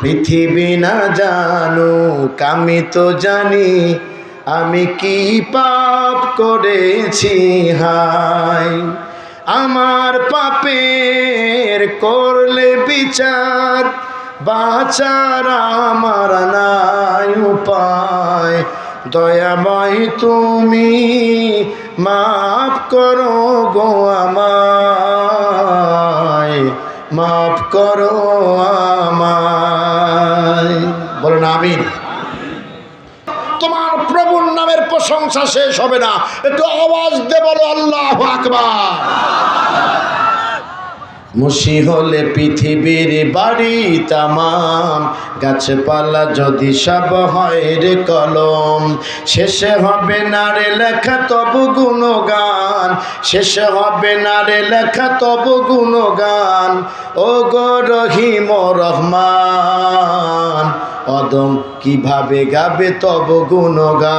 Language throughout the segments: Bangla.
পৃথিবী না জানুক আমি তো জানি, আমি কি পাপ করেছি, হাই। আমার পাপের করলে বিচার, বাচার আমার নাই উপায়। দয়াময় তুমি মাফ করো গো আমায়। মাফ করো আমায়। বলেন আমিন। তোমার প্রভুর নামের প্রশংসা শেষ হবে না। একটু আওয়াজ দে, বলো আল্লাহ আকবার। মুশি হলে পৃথিবীর বাড়ি তামাম। গাছপালা যদি সব হয় রে কলম, শেষে হবে না রে লেখা তবু গুণগান, শেষে হবে না রে লেখা তবু গুণগান। ও গো রহিম রহমান, অদম কীভাবে গাবে তব গুণগান?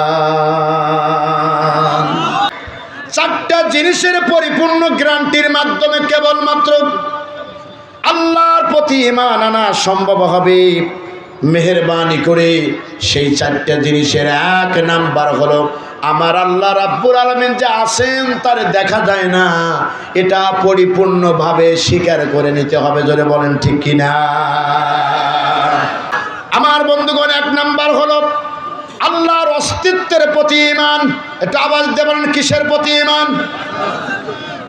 চারটা জিনিসের পরিপূর্ণ গ্রান্টির মাধ্যমে কেবলমাত্র আল্লাহর প্রতি ইমান আনা সম্ভব হবে। মেহরবানি করে সেই চারটা জিনিসের এক নাম্বার হলো, আমার আল্লাহ রাব্বুর আলমেন যে আছেন তার দেখা যায় না। এটা পরিপূর্ণভাবে স্বীকার করে নিতে হবে, জোরে বলেন ঠিক কিনা? আমার বন্ধুগণ, এক নাম্বার হলো অস্তিত্বের প্রতি ইমান এটা আওয়াজ দিয়ে বলেন, কিসের প্রতি ইমান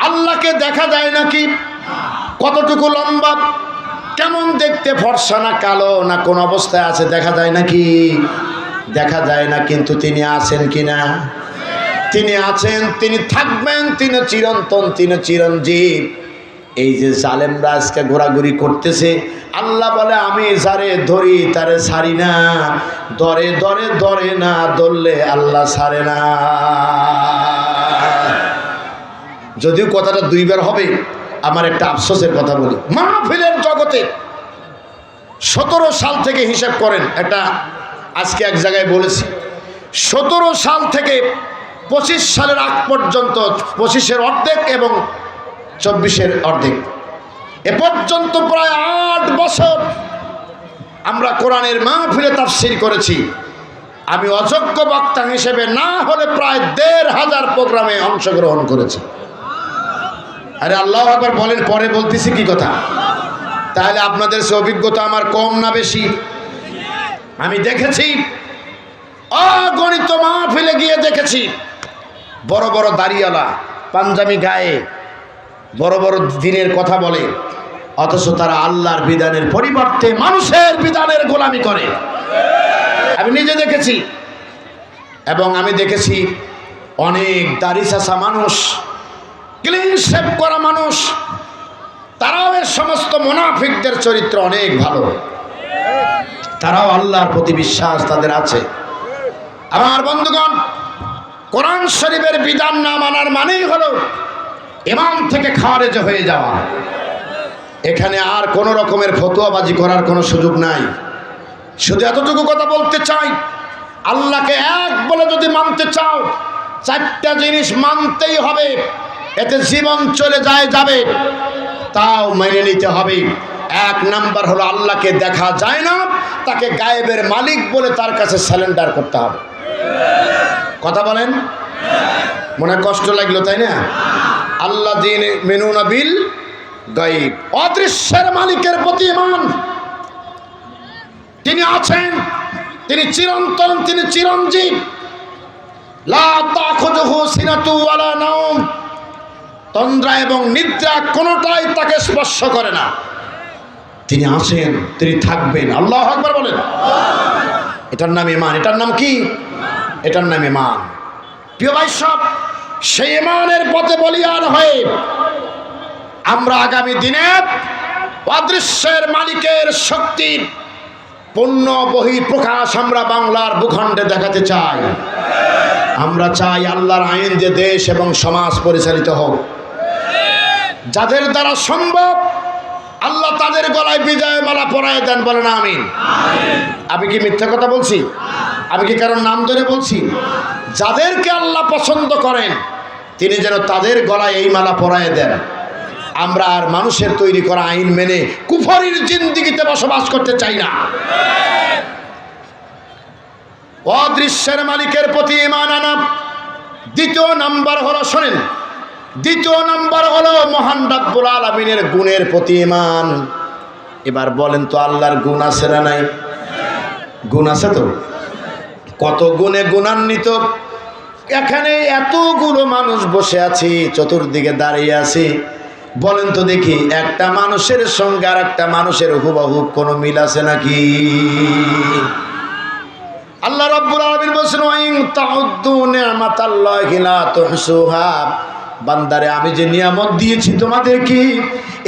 আল্লাহকে দেখা যায় নাকি? কতটুকু লম্বা? কেমন দেখতে? ফর্সা না কালো না কোন অবস্থায় আছে? দেখা যায় নাকি? দেখা যায় না, কিন্তু তিনি আছেন কি না তিনি আছেন, তিনি থাকবেন, তিনি চিরন্তন, তিনি চিরঞ্জীব। এই যে জালেমরা আজকে ঘোরাঘুরি করতেছে, আল্লাহ বলে, আমি যারে ধরি, তারে ছাড়ি না। দরে দরে দরে না, ধরলে আল্লাহ ছাড়ে না। যদিও কথাটা দুইবার হবে, আমার একটা আফসোসের কথা বলি। মাহফিলের জগতে সতেরো সাল থেকে হিসাব করেন, একটা আজকে এক জায়গায় বলেছি, সতেরো সাল থেকে পঁচিশ সালের আগ পর্যন্ত, পঁচিশের অর্ধেক এবং চব্বিশের অর্ধেক। এ পর্যন্ত প্রায় আট বছর আমরা কোরআনের মাহফিলে তাফসির করেছি। আমি অযোগ্য বক্তা হিসেবে না হলে প্রায় দেড় হাজার প্রোগ্রামে অংশগ্রহণ করেছি। আরে আল্লাহ একবার বলেন, পরে বলতেছি কি কথা? তাহলে আপনাদের সে অভিজ্ঞতা আমার কম না বেশি? আমি দেখেছি, অগণিত মাহফিলে গিয়ে দেখেছি, বড় বড় দাড়িওয়ালা, পাঞ্জাবি গায়ে বড় বড় দিনের কথা বলে, অথচ তারা আল্লাহর বিধানের পরিবর্তে মানুষের বিধানের গোলামি করে। আমি নিজে দেখেছি, এবং আমি দেখেছি অনেক দাড়ি চাষা মানুষ ক্লিন শেভ করা মানুষ, তারাও এর সমস্ত মোনাফিকদের চরিত্র অনেক ভালো। তারাও আল্লাহর প্রতি বিশ্বাস তাদের আছে। আমার বন্ধুগণ, কোরআন শরীফের বিধান না মানার মানেই হলো ইমাম থেকে খাওয়ারেজ হয়ে যাওয়া। এখানে আর কোনো রকমের ফতুয়াবাজি করার কোনো সুযোগ নাই। শুধু এতটুকু কথা বলতে চাই, আল্লাহকে এক বলে যদি মানতে চাও, চারটা জিনিস মানতেই হবে। এতে জীবন চলে যায়, যাবে। তাও মেনে নিতে হবে। এক নাম্বার হলো আল্লাহকে দেখা যায় না, তাকে গায়েবের মালিক বলে তার কাছে স্যালেন্ডার করতে হবে। কথা বলেন? মনে কষ্ট লাগল, তাই না? আল্লাহ দিন মেনু বিল গাইব অদৃশ্যের মালিকের প্রতি তিনি আছেন, তিনি চিরন্তন, তিনি চিরঞ্জীব। তন্দ্রা এবং নিদ্রা কোনোটাই তাকে স্পর্শ করে না। তিনি আছেন, তিনি থাকবেন। আল্লাহ আকবার বলেন। এটার নাম ইমান এটার নাম কি? এটার নাম ইমান প্রিয় ভাই সব সেই ইমানের পথে বলিয়ান হয়ে আমরা আগামী দিনে অদৃশ্যের মালিকের শক্তির পূর্ণ বহির প্রকাশ আমরা বাংলার ভূখণ্ডে দেখাতে চাই। আমরা চাই আল্লাহর আইন যে দেশ এবং সমাজ পরিচালিত হোক। যাদের দ্বারা সম্ভব, আল্লাহ তাদের গলায় বিজয় মালা পরায় দেন বলেন আমিন। আমি কি মিথ্যা কথা বলছি? আমি কি কারণ নাম ধরে বলছি? যাদেরকে আল্লাহ পছন্দ করেন, তিনি যেন তাদের গলায় এই মালা পরায় দেন। আমরা আর মানুষের তৈরি করা আইন মেনে কুফরির জিন্দিগিতে বসবাস করতে চাই না। অদৃশ্যের মালিকের প্রতি ইমান আনা। দ্বিতীয় নাম্বার হলো, শোনেন, দ্বিতীয় নাম্বার হলো মহান রাব্বুল আলমিনের গুণের প্রতি ইমান। এবার বলেন তো, আল্লাহর গুণ আছে না নাই? গুণ আছে তো? কত গুণে গুণান্বিত? এখানে এতগুলো মানুষ বসে আছি, চতুর্দিকে দাঁড়িয়ে আছি। বলেন তো দেখি, একটা মানুষের সঙ্গে আর একটা মানুষের হুবাহুব কোনো মিল আছে নাকি? আল্লাহ রব্বুল আলামিন বলেছেন বান্দারে, আমি যে নিয়ামত দিয়েছি তোমাদের কি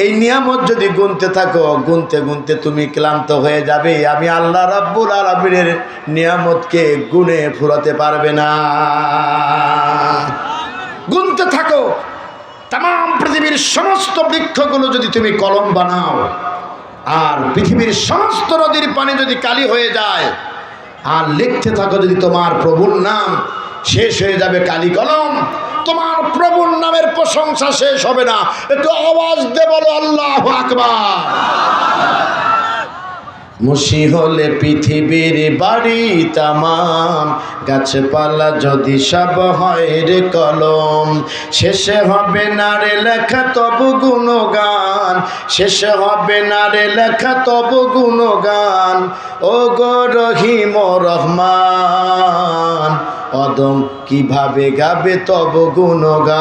এই নিয়ামত যদি গুনতে থাকো, গুনতে গুনতে তুমি ক্লান্ত হয়ে যাবে। আমি আল্লাহ রাব্বুল আলামিনের নিয়ামতকে গুনে ফুরাতে পারবে না। গুনতে থাকো। তাম পৃথিবীর সমস্ত বৃক্ষগুলো যদি তুমি কলম বানাও, আর পৃথিবীর সমস্ত নদীর পানি যদি কালি হয়ে যায়, আর লিখতে থাকো যদি তোমার প্রভুর নাম শেষ হয়ে যাবে কালি কলম তোমার প্রভুর নামের প্রশংসা শেষ হবে না। একটু আওয়াজ দে বলো, আল্লাহ আকবার। মুশি হলে পৃথিবীর বাড়ি তামাম, গাছপালা যদি সব হয় রে কলম। শেষে হবে না রে লেখা তবু গুণগান। শেষে হবে না রে লেখা তবু গুণগান। ও গো রহিম রহমান। অদম কীভাবে গাবে তব গুণগান?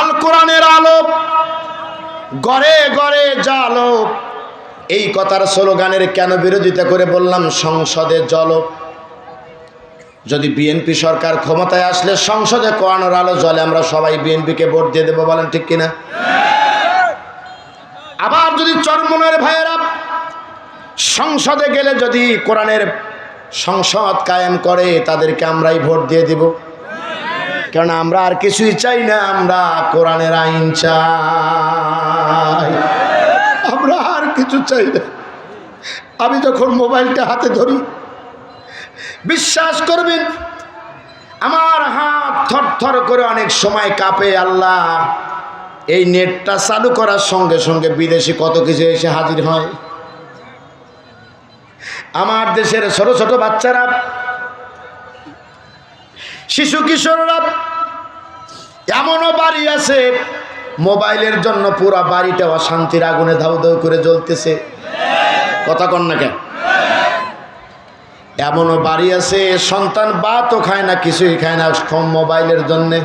আল কোরআনের আলো গড়ে গড়ে জালো এই কথার স্লোগানের কেন বিরোধিতা করে বললাম, সংসদে জল যদি বিএনপি সরকার ক্ষমতায় আসলে সংসদে কোরআনের আলো জলে আমরা সবাই বিএনপিকে ভোট দিয়ে দেবো বলেন ঠিক কিনা? আবার যদি চরমনের ভাইয়েরা সংসদে গেলে যদি কোরআনের সংসদ কায়েম করে, তাদেরকে আমরাই ভোট দিয়ে দিব। কারণ আমরা আর কিছুই চাই না, আমরা কোরআনের আইন চাই। আমরা আর কিছু চাই না। আমি যখন মোবাইলটা হাতে ধরি, বিশ্বাস করবেন, আমার হাত থর থর করে অনেক সময় কাঁপে আল্লাহ। এই নেটটা চালু করার সঙ্গে সঙ্গে বিদেশি কত কিছু এসে হাজির হয়। আমার দেশের ছোট ছোট বাচ্চারা, শিশু কিশোররা, এমনও বাড়ি আছে, মোবাইলের জন্য পুরা বাড়িটা অশান্তির আগুনে ধাউ ধাউ করে জ্বলতেছে। কথা কন না কেন? এমনও বাড়ি আছে, সন্তান বা তো খায় না, কিছুই খায় না সব মোবাইলের জন্যে।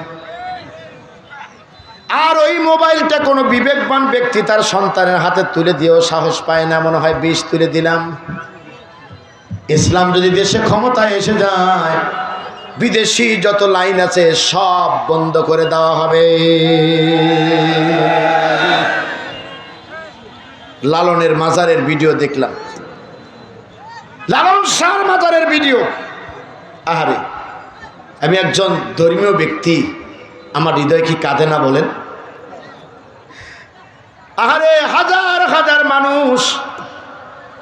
আর ওই মোবাইলটা কোনো বিবেকবান ব্যক্তি তার সন্তানের হাতে তুলে দিয়েও সাহস পায় না, মনে হয় বিষ তুলে দিলাম। ইসলাম যদি দেশে ক্ষমতায় এসে যায়, বিদেশি যত লাইন আছে সব বন্ধ করে দেওয়া হবে। লালনের মাজারের ভিডিও দেখলাম। লালন শাহর মাজারের ভিডিও। আহারে, আমি একজন ধর্মীয় ব্যক্তি, আমার হৃদয় কি কাঁদে না বলেন? আহারে, হাজার হাজার মানুষ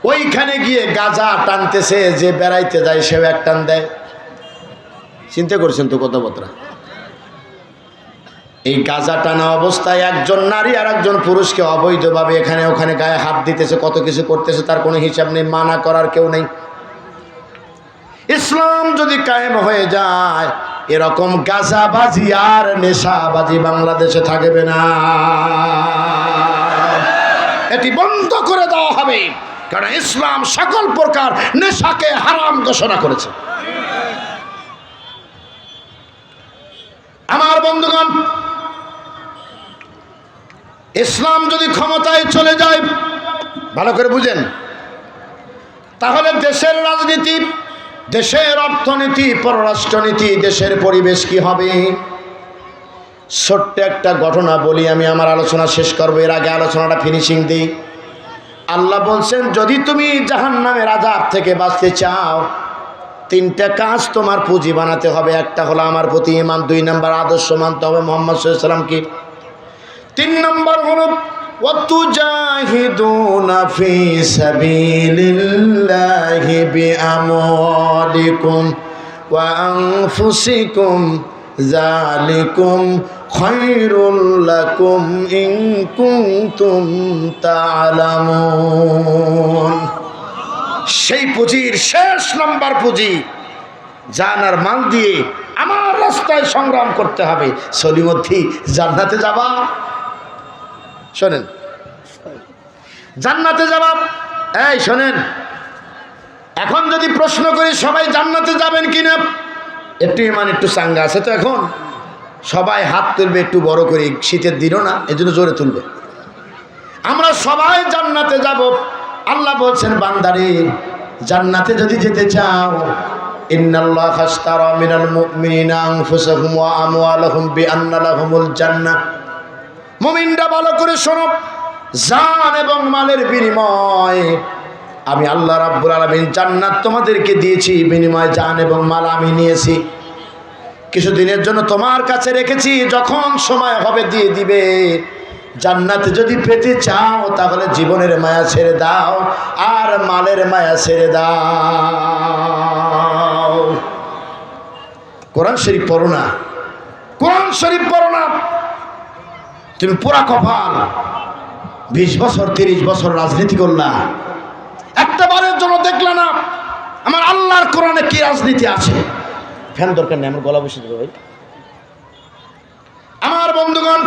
ওইখানে গিয়ে গাজা টানতেছে, যে বেড়াইতে যায় সেও এক টান দেয়। চিন্তা করছেন তো কথাবার্তা? এই গাজা টানা অবস্থায় একজন নারী আর একজন পুরুষকে অবৈধভাবে এখানে ওখানে গায়ে হাত দিতেছে, কত কিছু করতেছে, তার কোনো হিসাব নেই, মানা করার কেউ নেই। ইসলাম যদি কায়েম হয়ে যায়, এরকম গাজাবাজি আর নেশাবাজি বাংলাদেশে থাকবে না। এটি বন্ধ করে দেওয়া হবে। কারণ ইসলাম সকল প্রকার নেশাকে হারাম ঘোষণা করেছে। আমার বন্ধুগণ, ইসলাম যদি ক্ষমতায় চলে যায়, ভালো করে বুঝেন, তাহলে দেশের রাজনীতি, দেশের অর্থনীতি, পররাষ্ট্রনীতি, দেশের পরিবেশ কি হবে? ছোট্ট একটা ঘটনা বলি, আমি আমার আলোচনা শেষ করব, এর আগে আলোচনাটা ফিনিশিং দিই। আল্লাহ বলছেন যদি তুমি জাহান নামের আজাব থেকে বাঁচতে চাও তিনটা কাজ তোমার পুঁজি বানাতে হবে একটা হলো আমার প্রতি ইমান দুই নম্বর আদর্শ মানতে হবে মোহাম্মদ সাল্লামকে তিন নম্বর হলো وتجاهدون في سبيل الله بأموالكم وأنفسكم জালিকুম খৈরুল লাকুম ইন কুনতুম তা'লামুন সেই পুঁজির শেষ নম্বর পুঁজি জান আর মাল দিয়ে আমার রাস্তায় সংগ্রাম করতে হবে। সলিমধ্যি জান্নাতে যাবা? শোনেন। জান্নাতে যাবা? এই শোনেন। এখন যদি প্রশ্ন করি, সবাই জান্নাতে যাবেন কিনা? একটু ইমান, একটু চাঙ্গা আছে তো এখন। সবাই হাত তুলবে, একটু বড় করে, শীতের দিনও না এই জন্য জোরে তুলবে। আমরা সবাই জান্নাতে যাব। আল্লাহ বলছেন, বান্দারে, জান্নাতে যদি যেতে চাও মুমিনরা ভালো করে শোনো, জান এবং মালের বিনিময়। আমি আল্লাহ রাব্বুল আলামিন জান্নাত তোমাদেরকে দিয়েছি, বিনিময় জান এবং মাল আমি নিয়েছি। কিছুদিনের জন্য তোমার কাছে রেখেছি, যখন সময় হবে দিয়ে দিবে। জান্নাতে যদি পেতে চাও, তাহলে জীবনের মায়া ছেড়ে দাও, আর মালের মায়া ছেড়ে দাও। কোরআন শরীফ পড়ো না। কোরআন শরীফ পড়ো না। তুমি পুরা কপাল। বিশ বছর, তিরিশ বছর রাজনীতি করলা। একটা বারের জন্য দেখলে না, আমার আল্লাহর কোরআনে কি রাজনীতি আছে? ফ্যান দরকার নেই, আমার গলা বসে দেবে ভাই। আমার বন্ধুগণ,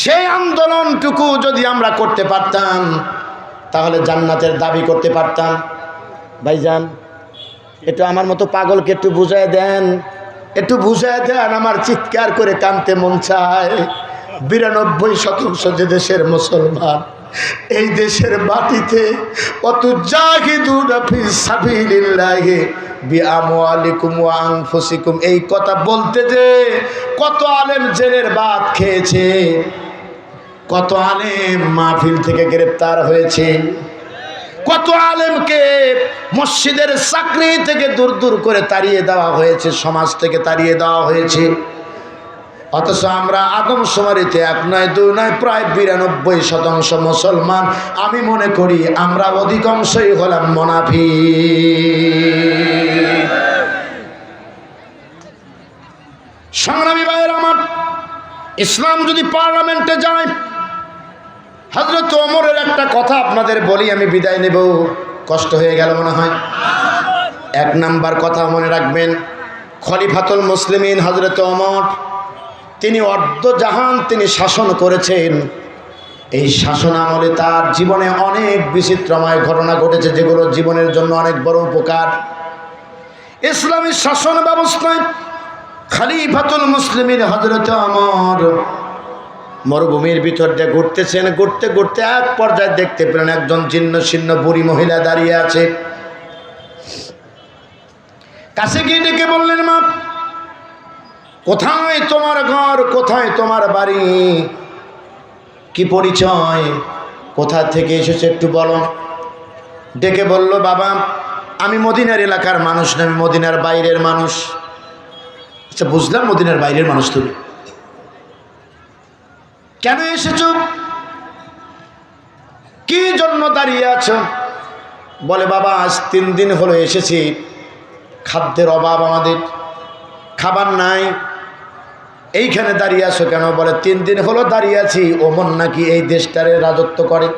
সেই আন্দোলনটুকু যদি আমরা করতে পারতাম, তাহলে জান্নাতের দাবি করতে পারতাম। ভাইজান, একটু আমার মতো পাগলকে একটু বুঝায় দেন। একটু বুঝায় দেন, আমার চিৎকার করে কানতে মন চায়। বিরানব্বই শতাংশ যে দেশের মুসলমান। এই দেশের বিআমওয়ালিকুম ওয়া আনফুসিকুম। এই কথা বলতে যে কত আলেম জেলের বাদ খেয়েছে, কত আলেম মাহফিল থেকে গ্রেপ্তার হয়েছে, কত আলেমকে মসজিদের চাকরি থেকে দূর দূর করে তাড়িয়ে দেওয়া হয়েছে, সমাজ থেকে তাড়িয়ে দেওয়া হয়েছে। অথচ আমরা আদম সমারিতে এক নয়, দুই নয়, প্রায় বিরানব্বই শতাংশ মুসলমান। আমি মনে করি আমরা অধিকাংশই হলাম মনাফি সংগ্রামী ভাইয়ের আমার, ইসলাম যদি পার্লামেন্টে যায় হজরত ওমরের একটা কথা আপনাদের বলি, আমি বিদায় নেব। কষ্ট হয়ে গেল মনে হয়। এক নাম্বার কথা মনে রাখবেন, খলিফাতুল মুসলিমিন হজরত ওমর তিনি অর্ধজাহান তিনি শাসন করেছেন। এই শাসন আমলে তার জীবনে অনেক বিচিত্রময় ঘটনা ঘটেছে, যেগুলো জীবনের জন্য অনেক বড় উপকার। ইসলামী শাসন ব্যবস্থায় খালিফাতুল মুসলিমিন হজরত আমর মরুভূমির ভিতর দিয়ে ঘুরতেছেন। ঘুরতে ঘুরতে এক পর্যায়ে দেখতে পেলেন একজন জীর্ণ ছিন্ন বুড়ি মহিলা দাঁড়িয়ে আছে। কাছে গিয়ে ডেকে বললেন, মা কোথায় তোমার ঘর, কোথায় তোমার বাড়ি? কি পরিচয়? কোথা থেকে এসেছে একটু বলো। ডেকে বলল, বাবা, আমি মদিনার এলাকার মানুষ না, আমি মদিনার বাইরের মানুষ। আচ্ছা বুঝলাম মদিনার বাইরের মানুষ তুমি। কেন এসেছ? কি জন্য দাঁড়িয়ে আছো? বলে, বাবা, আজ তিন দিন হলো এসেছি। খাদ্যের অভাব আমাদের। খাবার নাই এইখানে দাঁড়িয়ে আছো কেন? বলে, তিন দিন হলো দাঁড়িয়ে আছি। ওমন নাকি এই দেশটারে রাজত্ব করে?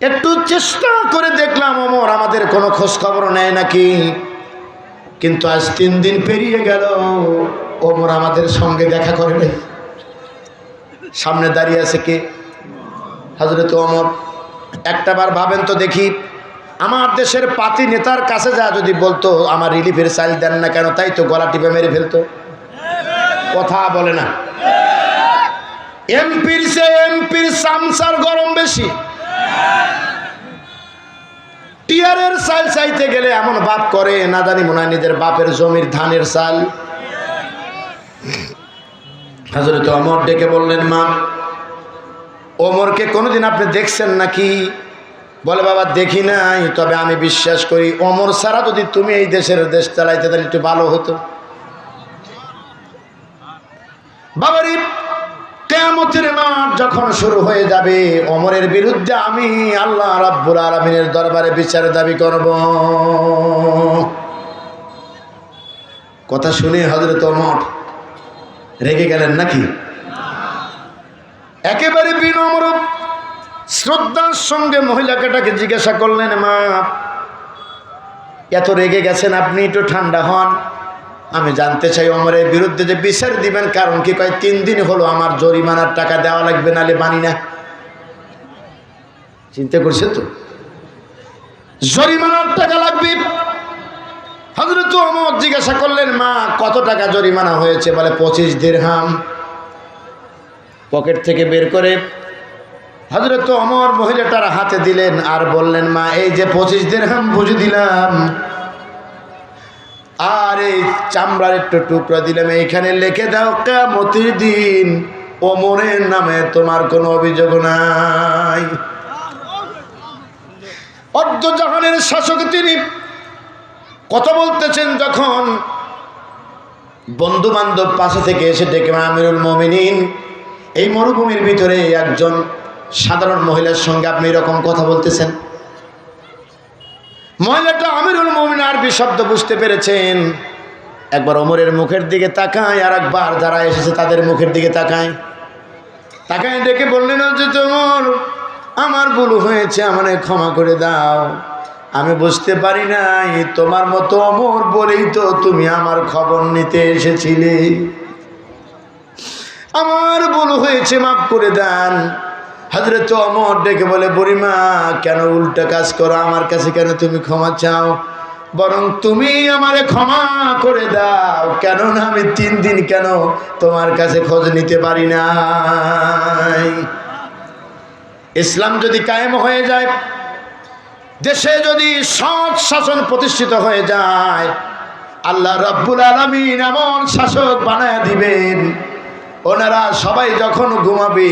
একটু চেষ্টা করে দেখলাম ওমর আমাদের কোনো খোঁজ খবর নেয় নাকি? কিন্তু আজ তিন দিন পেরিয়ে গেল। ওমর আমাদের সঙ্গে দেখা করে নাই। সামনে দাঁড়িয়ে আছে কে? হাজরত ওমর একটাবার ভাবেন তো দেখি, আমার দেশের পাতি নেতার কাছে যা যদি বলতো, আমার রিলিফের চাইল দেন না কেন? তাই তো গলা টিপে মেরে ফেলতো। কথা বলে না। এমপির সে এমপির সামসার গরম বেশি। টিয়ারের চাল চাইতে গেলে এমন বাপ করে, না জানি মনে হয় নিজের বাপের জমির ধানের চাল। হাজরত অমর ডেকে বললেন, মা, ওমরকে কোনোদিন আপনি দেখছেন নাকি? বলে, বাবা, দেখি নাই, তবে আমি বিশ্বাস করি অমর ছাড়া যদি তুমি এই দেশের দেশ চালাইতে, তাহলে একটু ভালো হতো। বাবারি, কেয়ামতের মাঠ যখন শুরু হয়ে যাবে, অমরের বিরুদ্ধে আমি আল্লাহ রাব্বুল আলমিনের দরবারে বিচার দাবি করব। কথা শুনে হজরত অমর রেগে গেলেন নাকি? একেবারে বিনম্র শ্রদ্ধার সঙ্গে মহিলাটাকে জিজ্ঞাসা করলেন, মা, এত রেগে গেছেন আপনি, একটু ঠান্ডা হন। আমি জানতে চাই অমরের বিরুদ্ধে যে বিচার দিবেন, কারণ কি কয়, তিন দিন হলো আমার জরিমানার টাকা দেওয়া লাগবে নালে বানি না? চিন্তা করছেন তো? জরিমানার টাকা লাগবে। হজরত অমর জিজ্ঞাসা করলেন, মা, কত টাকা জরিমানা হয়েছে? বলে, পঁচিশ দিরহাম। পকেট থেকে বের করে হজরত অমর মহিলাটার হাতে দিলেন আর বললেন, মা, এই যে পঁচিশ দিরহাম বুঝে দিলাম। আর এই চামড়ার একটু টুকরা দিলাম, এইখানে লিখে দাও কামতির দিন। ওমরের নামে তোমার কোনো অভিযোগ নাই। অর্ধ জাহানের শাসক তিনি কথা বলতেছেন যখন বন্ধু বান্ধব পাশে থেকে এসে ডেকে আমিরুল মমিনিন, এই মরুভূমির ভিতরে একজন সাধারণ মহিলার সঙ্গে আপনি এরকম কথা বলতেছেন? মহিলাটা আমিরুল মমিন আরবি শব্দ বুঝতে পেরেছেন। একবার ওমরের মুখের দিকে তাকায় আর একবার যারা এসেছে তাদের মুখের দিকে তাকায়। তাকায় ডেকে বললেন যে তোমার আমার ভুল হয়েছে, আমারে ক্ষমা করে দাও। আমি বুঝতে পারি নাই, তোমার মতো অমর বলেই তো তুমি আমার খবর নিতে এসেছিলে। আমার ভুল হয়েছে, মাফ করে দেন। হাজরত অমর ডেকে বলে, বুড়িমা, কেন উল্টা কাজ করো? আমার কাছে কেন তুমি ক্ষমা চাও? বরং তুমি আমারে ক্ষমা করে দাও। কেননা আমি তিন দিন কেন তোমার কাছে খোঁজ নিতে পারি না ইসলাম যদি কায়েম হয়ে যায়, দেশে যদি সৎ শাসন প্রতিষ্ঠিত হয়ে যায়, আল্লাহ রব্বুল আলমিন এমন শাসক বানায় দিবেন। ওনারা সবাই যখন ঘুমাবে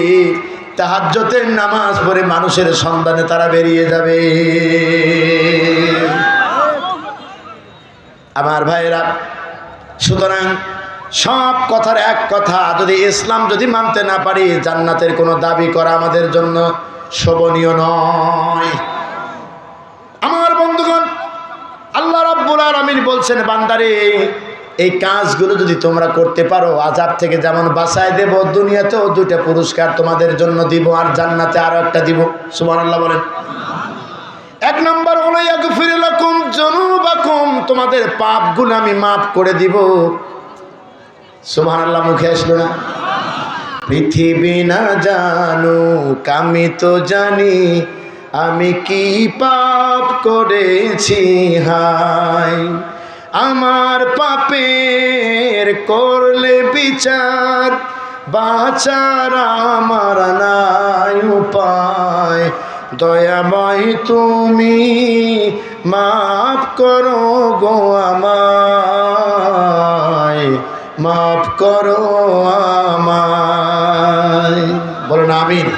তাহাজ্যতের নামাজ পড়ে মানুষের সন্ধানে তারা বেরিয়ে যাবে। আমার ভাইয়েরা, সুতরাং সব কথার এক কথা, যদি ইসলাম যদি মানতে না পারি, জান্নাতের কোনো দাবি করা আমাদের জন্য শোভনীয় নয়। আমার বন্ধুগণ, আল্লাহ রাব্বুল আলামিন বলছেন, বান্দারে এই কাজগুলো যদি তোমরা করতে পারো, আজাব থেকে যেমন বাসায় দেব, দুনিয়াতেও দুইটা পুরস্কার তোমাদের জন্য দিব আর জান্নাতে আরও একটা দিব। সুবহানাল্লাহ বলেন। এক নম্বর হলো ইয়াগফিরুলাকুম যুনুবাকুম, তোমাদের পাপগুলো আমি মাফ করে দিব। সুবহানাল্লাহ, মুখে আসলো না? পৃথিবী না জানুক, আমি তো জানি আমি কি পাপ করেছি হাই আমার পাপের করলে বিচার, বাচার আমার নাই উপায়। দয়াময় তুমি মাফ করো গো আমায়, মাফ করো আমায়। বলুন আমিন।